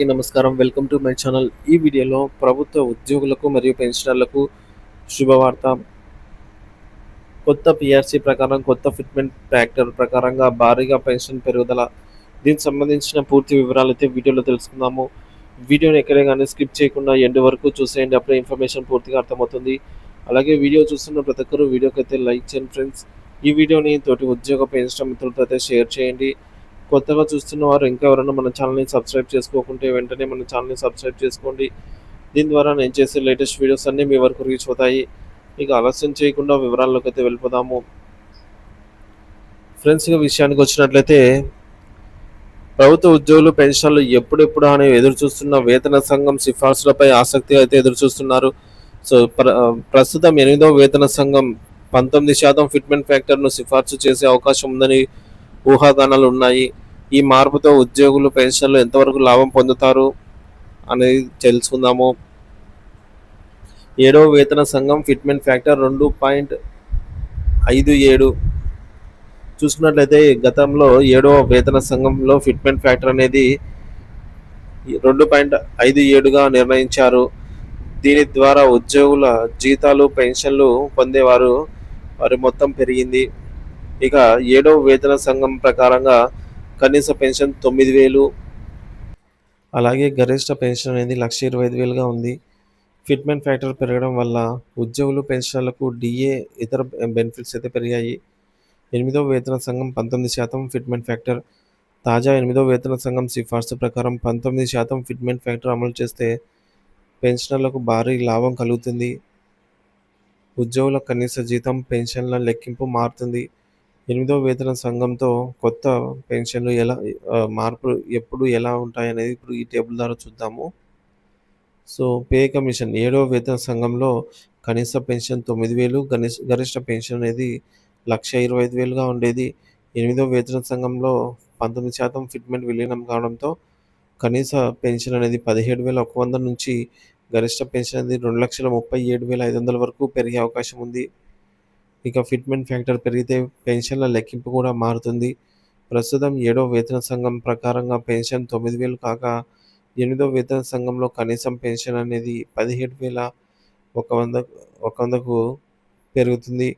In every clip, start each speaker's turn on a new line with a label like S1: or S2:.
S1: అందరికీ నమస్కారం. Welcome to my channel. ఈ వీడియోలో ప్రభుత్వ ఉద్యోగులకు మరియు పెన్షనర్లకు శుభవార్త. కొత్త పిఆర్సీ ప్రకారం కొత్త ఫిట్మెంట్ ఫ్యాక్టర్ ప్రకారంగా భారీగా పెన్షన్ పెరుగుదల. దీనికి సంబంధించిన పూర్తి వివరాలు అయితే వీడియోలో తెలుసుకుందాము. వీడియోని ఎక్కడే కానీ స్కిప్ చేయకుండా ఎండ్ వరకు చూసేయండి. అప్పుడే ఇన్ఫర్మేషన్ పూర్తిగా అర్థమవుతుంది. అలాగే వీడియో చూస్తున్న ప్రతి ఒక్కరు వీడియోకి అయితే లైక్ చేయండి ఫ్రెండ్స్. ఈ వీడియోని తోటి ఉద్యోగ పెన్షన్ మిత్రులతో అయితే షేర్ చేయండి. కొత్తగా చూస్తున్న వారు ఇంకా ఎవరైనా మన ఛానల్ని సబ్స్క్రైబ్ చేసుకోకుంటే వెంటనే మన ఛానల్ని సబ్స్క్రైబ్ చేసుకోండి. దీని ద్వారా నేను చేసే లేటెస్ట్ వీడియోస్ అన్నీ మీ వరకు రీచ్ అవుతాయి. ఇక ఆలస్యం చేయకుండా వివరాల్లోకి అయితే వెళ్ళిపోదాము. ఫ్రెండ్స్ విషయానికి వచ్చినట్లయితే ప్రభుత్వ ఉద్యోగులు పెన్షన్లు ఎప్పుడెప్పుడు అని ఎదురు చూస్తున్న వేతన సంఘం సిఫార్సులపై ఆసక్తి అయితే ఎదురు చూస్తున్నారు. సో ప్ర ప్రస్తుతం ఎనిమిదవ వేతన సంఘం పంతొమ్మిది శాతం ఫిట్మెంట్ ఫ్యాక్టర్ను సిఫార్సు చేసే అవకాశం ఉందని ఊహాగానాలు ఉన్నాయి. ఈ మార్పుతో ఉద్యోగులు పెన్షన్లు ఎంతవరకు లాభం పొందుతారు అనేది తెలుసుకుందాము. ఏడవ వేతన సంఘం ఫిట్మెంట్ ఫ్యాక్టర్ రెండు పాయింట్ ఐదు ఏడు. చూసుకున్నట్లయితే గతంలో ఏడవ వేతన సంఘంలో ఫిట్మెంట్ ఫ్యాక్టర్ అనేది రెండు పాయింట్ ఐదు ఏడుగా నిర్ణయించారు. దీని ద్వారా ఉద్యోగుల జీతాలు పెన్షన్లు పొందేవారు వారి మొత్తం పెరిగింది. ఇక ఏడవ వేతన సంఘం ప్రకారంగా కనీస పెన్షన్ తొమ్మిది వేలు. అలాగే గరిష్ట పెన్షన్ అనేది లక్ష ఇరవై ఐదు వేలుగా ఉంది. ఫిట్మెంట్ ఫ్యాక్టర్ పెరగడం వల్ల ఉద్యోగులు పెన్షన్లకు డిఏ ఇతర బెనిఫిట్స్ అయితే పెరిగాయి. ఎనిమిదవ వేతన సంఘం పంతొమ్మిది శాతం ఫిట్మెంట్ ఫ్యాక్టర్. తాజా ఎనిమిదవ వేతన సంఘం సిఫార్సు ప్రకారం పంతొమ్మిది శాతం ఫిట్మెంట్ ఫ్యాక్టర్ అమలు చేస్తే పెన్షనర్లకు భారీ లాభం కలుగుతుంది. ఉద్యోగుల కనీస జీతం పెన్షన్ల లెక్కింపు మారుతుంది. ఎనిమిదో వేతన సంఘంతో కొత్త పెన్షన్లు ఎలా మార్పులు ఎప్పుడు ఎలా ఉంటాయి అనేది ఇప్పుడు ఈ టేబుల్ ద్వారా చూద్దాము. సో పే కమిషన్ ఏడవ వేతన సంఘంలో కనీస పెన్షన్ తొమ్మిది వేలు గనిష్ గరిష్ట పెన్షన్ అనేది లక్ష ఇరవై ఐదు వేలుగా ఉండేది. ఎనిమిదో వేతన సంఘంలో పంతొమ్మిది శాతం ఫిట్మెంట్ విలీనం కావడంతో కనీస పెన్షన్ అనేది పదిహేడు వేల ఒక వంద నుంచి గరిష్ట పెన్షన్ అనేది రెండు లక్షల ముప్పై ఏడు వేల ఐదు వందల వరకు పెరిగే అవకాశం ఉంది. ఇక ఫిట్మెంట్ ఫ్యాక్టర్ పెరిగితే పెన్షన్ల లెక్కింపు కూడా మారుతుంది. ప్రస్తుతం ఏడో వేతన సంఘం ప్రకారంగా పెన్షన్ తొమ్మిది వేలు కాక ఎనిమిదో వేతన సంఘంలో కనీసం పెన్షన్ అనేది పదిహేడు వేల ఒక వంద ఒక వందకు పెరుగుతుంది.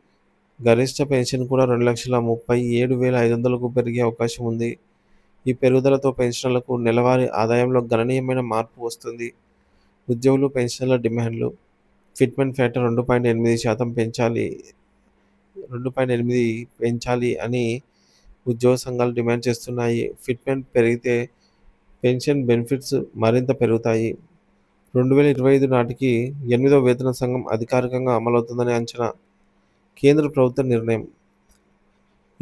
S1: గరిష్ట పెన్షన్ కూడా రెండు లక్షల ముప్పై ఏడు వేల ఐదు వందలకు పెరిగే అవకాశం ఉంది. ఈ పెరుగుదలతో పెన్షన్లకు నెలవారీ ఆదాయంలో గణనీయమైన మార్పు వస్తుంది. ఉద్యోగులు పెన్షన్ల డిమాండ్లు. ఫిట్మెంట్ ఫ్యాక్టర్ రెండు పాయింట్ ఎనిమిది శాతం పెంచాలి. రెండు పాయింట్ ఎనిమిది పెంచాలి అని ఉద్యోగ సంఘాలు డిమాండ్ చేస్తున్నాయి. ఫిట్మెంట్ పెరిగితే పెన్షన్ బెనిఫిట్స్ మరింత పెరుగుతాయి. రెండు వేల ఇరవై ఐదు నాటికి ఎనిమిదో వేతన సంఘం అధికారికంగా అమలవుతుందని అంచనా కేంద్ర ప్రభుత్వ నిర్ణయం.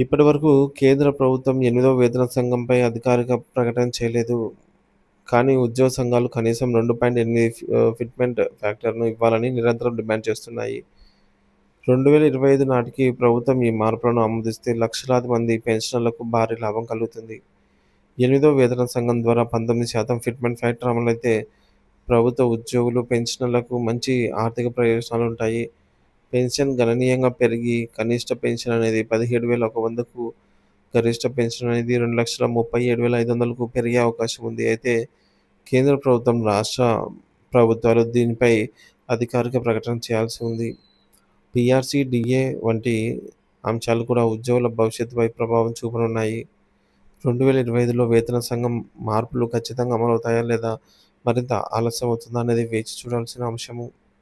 S1: ఇప్పటి వరకు కేంద్ర ప్రభుత్వం ఎనిమిదవ వేతన సంఘంపై అధికారిక ప్రకటన చేయలేదు. కానీ ఉద్యోగ సంఘాలు కనీసం రెండు పాయింట్ ఎనిమిది ఫిట్మెంట్ ఫ్యాక్టర్ను ఇవ్వాలని నిరంతరం డిమాండ్ చేస్తున్నాయి. రెండు వేల ఇరవై ఐదు నాటికి ప్రభుత్వం ఈ మార్పులను ఆమోదిస్తే లక్షలాది మంది పెన్షనర్లకు భారీ లాభం కలుగుతుంది. ఎనిమిదో వేతన సంఘం ద్వారా పంతొమ్మిది శాతం ఫిట్మెంట్ ఫ్యాక్టర్ అమలైతే ప్రభుత్వ ఉద్యోగులు పెన్షనర్లకు మంచి ఆర్థిక ప్రయోజనాలు ఉంటాయి. పెన్షన్ గణనీయంగా పెరిగి కనిష్ట పెన్షన్ అనేది పదిహేడు వేల ఒక వందకు గరిష్ట పెన్షన్ అనేది రెండు లక్షల ముప్పై ఏడు వేల ఐదు వందలకు పెరిగే అవకాశం ఉంది. అయితే కేంద్ర ప్రభుత్వం రాష్ట్ర ప్రభుత్వాలు దీనిపై అధికారిక ప్రకటన చేయాల్సి ఉంది. పిఆర్సీ డిఏ వంటి అంశాలు కూడా ఉద్యోగుల భవిష్యత్తుపై ప్రభావం చూపనున్నాయి. రెండు వేల ఇరవై ఐదులో వేతన సంఘం మార్పులు ఖచ్చితంగా అమలవుతాయా లేదా మరింత ఆలస్యం అవుతుందా అనేది వేచి చూడాల్సిన అంశము.